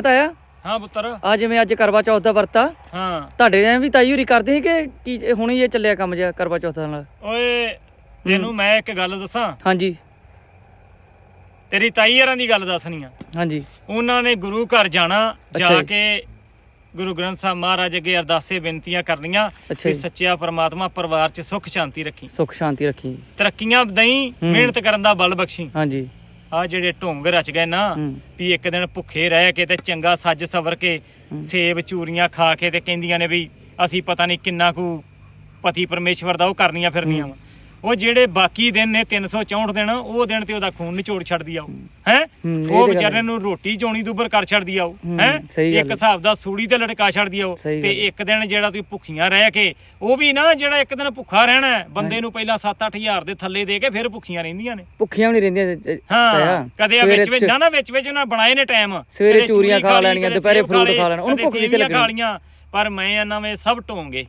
ਤਾਇਆ? ਹਾਂ ਪੁੱਤਰ। ਆ ਜਿਵੇਂ ਅੱਜ ਕਰਵਾ ਚੌਥ ਦਾ ਵਰਤਾ ਹਾਂ। ਤੁਹਾਡੇ ਐ ਵੀ ਤਾਈ ਹੋਰੀ ਕਰਦੇ ਸੀ ਕਿ ਕੀ ਹੁਣੀ ਇਹ ਚੱਲਿਆ ਕੰਮ ਜਿਹਾ ਕਰਵਾ ਚੌਥ ਨਾਲ? ਓਏ ਤੈਨੂੰ ਮੈਂ ਇੱਕ ਗੱਲ ਦੱਸਾਂ। ਹਾਂਜੀ। ਤੇਰੀ ਤਾਈ ਯਾਰਾਂ ਦੀ ਗੱਲ ਦੱਸਣੀ ਆ। ਹਾਂਜੀ। ਉਹਨਾਂ ਨੇ ਗੁਰੂ ਘਰ ਜਾਣਾ ਜਾ। ਕੇ ਗੁਰੂ ਗ੍ਰੰਥ ਸਾਹਿਬ ਮਹਾਰਾਜ ਅੱਗੇ ਅਰਦਾਸੇ ਬੇਨਤੀਆਂ ਕਰਨੀਆਂ ਕਿ। ਸੱਚਿਆ ਪ੍ਰਮਾਤਮਾ ਪਰਿਵਾਰ 'ਚ ਸੁੱਖ ਸ਼ਾਂਤੀ ਰੱਖੀ। ਸੁੱਖ ਸ਼ਾਂਤੀ ਰੱਖੀ। ਤਰੱਕੀਆਂ ਦਈ ਹੂੰ। ਮਿਹਨਤ ਕਰਨ ਦਾ ਬਲ ਬਖਸ਼ੀ। ਹਾਂਜੀ। ਆ ਜਿਹੜੇ ਢੋਂਗ ਰਚ ਗਏ ਨਾ। ਵੀ ਇੱਕ ਦਿਨ ਭੁੱਖੇ ਰਹਿ ਕੇ ਤੇ ਚੰਗਾ ਸੱਜ ਸਵਰ ਕੇ ਸੇਬ ਚੂਰੀਆਂ ਖਾ ਕੇ ਤੇ ਕਹਿੰਦੀਆਂ ਨੇ ਵੀ ਅਸੀਂ ਪਤਾ ਨਹੀਂ ਕਿੰਨਾ ਕੁ ਪਤੀ ਪਰਮੇਸ਼ਵਰ ਦਾ ਉਹ ਕਰਨੀਆਂ ਫਿਰਨੀਆਂ ਵਾ। ਉਹ ਜਿਹੜੇ ਬਾਕੀ ਦਿਨ ਨੇ 364 ਦਿਨ ਉਹ ਦਿਨ ਤੇ ਉਹਦਾ ਖੂਨ ਨਿਚੋੜ ਛੱਡਦੀ ਆ ਹੈ ਉਹ ਵਿਚਾਰੇ। ਨੂੰ ਰੋਟੀ ਚੋਣੀ ਦੁੱਬਰ ਕਰ ਛੱਡਦੀ ਆ ਉਹ ਹੂੰ, ਇੱਕ। ਹਿਸਾਬ ਦਾ ਸੂੜੀ ਤੇ ਲਟਕਾ ਛੱਡਦੀ ਆ ਉਹ ਤੇ। ਇੱਕ ਦਿਨ ਜਿਹੜਾ ਤੁਸੀਂ ਭੁੱਖੀਆਂ ਰਹਿ ਕੇ ਉਹ ਵੀ ਨਾ ਜਿਹੜਾ ਇੱਕ ਦਿਨ ਭੁੱਖਾ ਰਹਿਣਾ ਬੰਦੇ ਨੂੰ ਪਹਿਲਾਂ 7-8000 ਦੇ ਥੱਲੇ ਦੇ ਕੇ ਫਿਰ ਭੁੱਖੀਆਂ ਰਹਿੰਦੀਆਂ ਨੇ ਭੁੱਖੀਆਂ ਵੀ ਨਹੀਂ ਰਹਿੰਦੀਆਂ ਹਾਂ। ਕਦੇ ਆ ਵਿੱਚ ਵਿੱਚ ਨਾ ਨਾ ਵਿੱਚ ਵਿੱਚ ਉਹਨਾਂ ਬਣਾਏ ਨੇ ਟਾਈਮ ਸਵੇਰੇ ਚੂਰੀਆਂ ਚੂਰੀ ਖਾ ਲੈਣੀਆਂ, ਦੁਪਹਿਰੇ ਫਰੂਟ ਖਾ ਲੈਣਾ, ਉਹਨੂੰ ਭੁੱਖ ਸੇਵੀਆਂ ਲੱਗਣੀ? ਪਰ ਮੈਂ ਇਹਨਾਂ ਵਿੱਚ ਸਭ ਢੋਂਗੇ।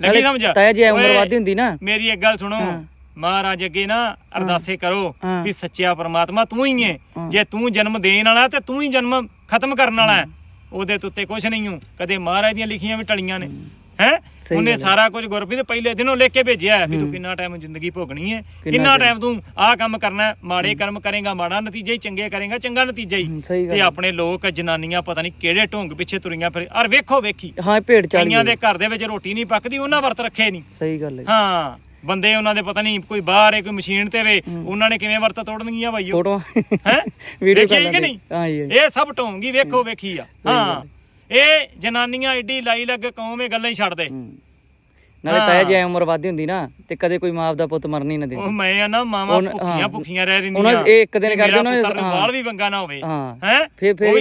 ਲੱਗੀ ਸਮਝ? ਤਾਇਆ ਜੀ ਉਮਰ ਵੱਧਦੀ ਹੁੰਦੀ ਨਾ। ਮੇਰੀ ਇੱਕ ਗੱਲ ਸੁਣੋ। ਮਹਾਰਾਜ ਅੱਗੇ ਨਾ ਅਰਦਾਸੇ ਕਰੋ। ਵੀ ਸੱਚਿਆ ਪ੍ਰਮਾਤਮਾ ਤੂੰ ਹੀ ਹੈ। ਜੇ ਤੂੰ ਜਨਮ ਦੇਣ ਵਾਲਾ ਤੇ ਤੂੰ ਹੀ ਜਨਮ ਖਤਮ ਕਰਨ ਵਾਲਾ ਹੈ। ਉਹਦੇ ਤੇ ਉੱਤੇ ਕੁਝ ਨਹੀਂ ਹੂੰ। ਕਦੇ ਮਹਾਰਾਜ ਦੀਆਂ ਲਿਖੀਆਂ ਵੀ ਟਲੀਆਂ ਨੇ। ਹੈ? ਉਹਨੇ। ਸਾਰਾ ਕੁਝ ਗੁਰਪ੍ਰੀਤ ਪਹਿਲੇ ਦਿਨੋਂ ਲਿਖ ਕੇ ਭੇਜਿਆ ਵੀ ਤੂੰ ਕਿੰਨਾ ਟਾਈਮ ਜ਼ਿੰਦਗੀ ਭੋਗਣੀ ਹੈ ਕਿੰਨਾ? ਟਾਈਮ ਤੂੰ ਆਹ ਕੰਮ ਕਰਨਾ ਮਾੜੇ ਕਰਮ ਕਰੇਗਾ ਮਾੜਾ ਨਤੀਜਾ ਹੀ ਚੰਗੇ ਕਰੇਗਾ ਚੰਗਾ ਨਤੀਜਾ ਹੂੰ, ਤੇ। ਆਪਣੇ ਲੋਕ ਜਨਾਨੀਆਂ ਪਤਾ ਨਹੀਂ ਕਿਹੜੇ ਢੋਂਗ ਪਿੱਛੇ ਤੁਰੀਆਂ ਫਿਰ ਔਰ ਵੇਖੋ ਵੇਖੀ। ਹਾਂ ਭੇਡ ਚਾਲੀ ਕਈਆਂ ਦੇ ਘਰ ਦੇ ਵਿੱਚ ਰੋਟੀ ਨਹੀਂ ਪੱਕਦੀ ਉਹਨਾਂ ਵਰਤ ਰੱਖੇ ਨਹੀਂ। ਸਹੀ ਗੱਲ ਹੈ। ਹਾਂ ਬੰਦੇ ਉਹਨਾਂ ਦੇ ਪਤਾ ਨਹੀਂ ਕੋਈ ਬਾਹਰ ਹੈ ਕੋਈ ਮਸ਼ੀਨ ਤੇ ਵੇ ਉਹਨਾਂ ਨੇ ਕਿਵੇਂ ਵਰਤ ਤੋੜਨਗੀਆਂ ਭਾਈਓ ਫੋਟੋ ਹੈ? ਵੀਡੀਓ ਦੇਖੀ ਕਿ ਨਹੀਂ? ਹਾਂ ਇਹ ਸਭ ਢੋਂਗੀ ਵੇਖੋ ਵੇਖੀ ਆ। ਹਾਂ। ਇਹ ਜਨਾਨੀਆਂ ਏਡੀ ਲਾਈ ਲੱਗ ਕੌਮ ਇਹ ਗੱਲਾਂ ਹੀ ਛੱਡ ਦੇ। ਹੂੰ। ਨਾਲੇ ਤਾਇਆ ਜੀ ਉਮਰ ਵੱਧਦੀ ਹੁੰਦੀ ਨਾ ਤੇ ਕਦੇ ਕੋਈ ਮਾਂ ਦਾ ਪੁੱਤ ਮਰਨ ਹੀ ਨਾ ਉਹ ਦਿੰਦੀ ਮੈਂ ਆ ਨਾ ਮਾਵਾਂ ਉਹਨਾਂ- ਭੁੱਖੀਆਂ। ਭੁੱਖੀਆਂ ਰਹਿ ਉਹਨਾਂ ਰਹਿੰਦੀਆਂ। ਇਹ ਇੱਕ ਦਿਨ ਕਰਦੇ ਉਹਨਾਂ। ਵਾਲ ਵੀ ਵੰਗਾ ਨਾ ਹੋਵੇ। ਹਾਂ। ਫਿਰ- ਫਿਰ ਉਹ